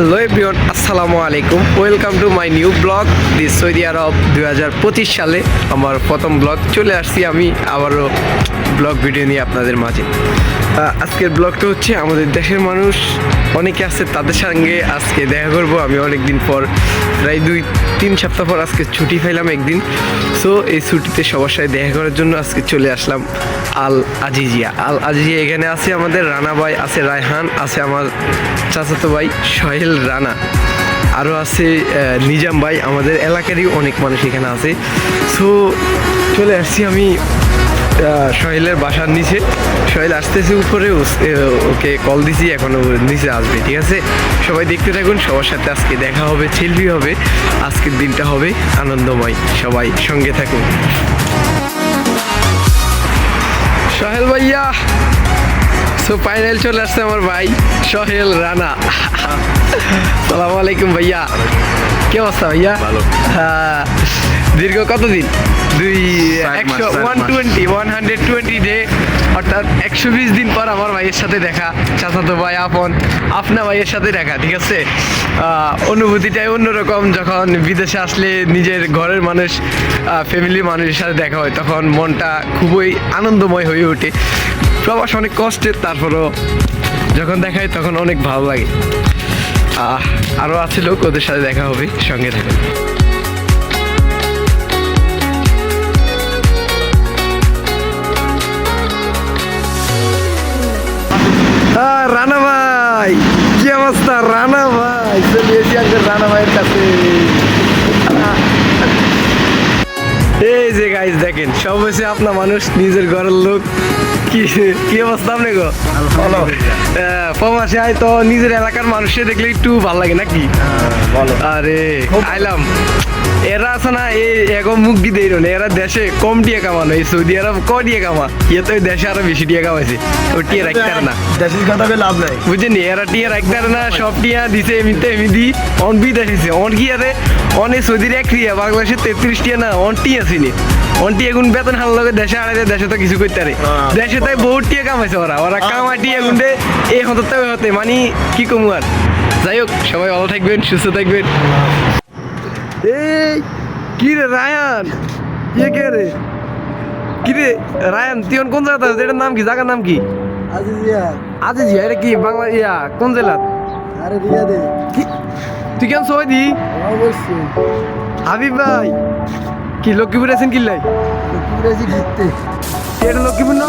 Hello everyone, আসসালামু আলাইকুম। Welcome to my new blog, the Saudi Arab দু হাজার পঁচিশ সালে। আমার প্রথম ব্লগ চলে আসছি আমি, আবারও ব্লগ ভিডিও নিয়ে আপনাদের মাঝে। আজকের ব্লগটা হচ্ছে আমাদের দেশের মানুষ। অনেকে আছে তাদের সঙ্গে আজকে দেখা করব। আমি অনেক দিন পর, প্রায় দুই, তিন সপ্তাহ পর আজকে ছুটি পাইলাম একদিন। সো এই ছুটিতে সবার সাথে দেখা করার জন্য আজকে চলে আসলাম আল আজিজিয়া। আল আজিজিয়া এখানে আছে আমাদের রানা ভাই, আছে রায়হান, আছে আমার চাচাতো ভাই সহেল রানা। আরও আছে নিজাম ভাই। আমাদের এলাকারই অনেক মানুষ এখানে আছে। সো চলে আসছি আমি সোহেলের বাসার নিচে। সোহেল আসতেছে উপরে ওকে কল দিছি, এখন নিচে আসবে, ঠিক আছে? সবাই দেখতে থাকুন, সবার সাথে আজকে দেখা হবে সেলফি হবে, আজকের দিনটা হবে আনন্দময়, সবাই সঙ্গে থাকুন। সোহেল ভাইয়া সো ফাইনাল চলে আসছে আমার ভাই, সোহেল রানা। সালাম আলাইকুম ভাইয়া। কি অবস্থা ভাইয়া? দীর্ঘ কতদিন? দুই একশো one twenty one hundred twenty day অর্থাৎ একশো বিশ দিন পর আমার ভাইয়ের সাথে দেখা। চাচাতো ভাই আপন আপনা ভাইয়ের সাথে দেখা ঠিক আছে? অনুভূতিটাই অন্যরকম যখন বিদেশে আসলে নিজের ঘরের মানুষ ফ্যামিলির মানুষের সাথে দেখা হয় তখন মনটা খুবই আনন্দময় হয়ে ওঠে। প্রবাস অনেক কষ্টের তারপরও যখন দেখায় তখন অনেক ভালো লাগে। আরও আছে লোক, ওদের সাথে দেখা হবে, সঙ্গে থাকুন রানা ভাই, কি অবস্থা? রানা ভাই রানা ভাইয়ের কাছে। দেখেন সব হয়েছে আপনার মানুষ নিজের ঘরের লোক। কি কি অবস্থা আপনি গো? বলো প্রবাসে আয় তো নিজের এলাকার মানুষে দেখলে একটু ভালো লাগে নাকি? বলো আরে আইলাম। এরা আছে না এই এখন মুখ দিয়ে না এরা দেশে কম টিয়া কামানো এই সৌদি আরব ক টিয়া কামা ইয়ে তো দেশে আরও বেশি টিয়া কামাইছে। ও টিয়া রাখতে না। দেশের কথা লাভ নাই। বুঝেনি এরা টিয়া রাখতে পারে না সব টিয়া দিছে এমনিতে এমনি অন বি দেখিছে অন কি আরে অনে সৌদির এক টিয়া বাংলাদেশে তেত্রিশ টিয়া না অন টিয়া চিনি। অন টিয়া গুণ বেতন হাল লগে দেশে আড়াই দেশে তো কিছু করতে পারে। হ্যাঁ। দেশে তাই বহুত টিয়া কামাইছে ওরা। ওরা কামা টিয়া গুন্ডে এই হতে হতে। মানে কি কমু আর? যাই হোক সবাই ভালো থাকবেন সুস্থ থাকবেন। এই কি রে রায়ান? ইয়ে কে রে? কি রে? রায়ান তুই কোন জায়গাতে আছিস? এটার নাম কি? জায়গার নাম কি? আজিজিয়া। আছে জি এটা কি? বাংলা ইয়া কোন জেলা আরে রিয়া দে কি? তুই কেন সবাই দি অবশ্যই। হাবিব ভাই। কি লক্ষ্মীপুর আছেন কিল্লাই? লক্ষ্মীপুর আছি ঘুরতে। এটা লক্ষ্মীপুর না?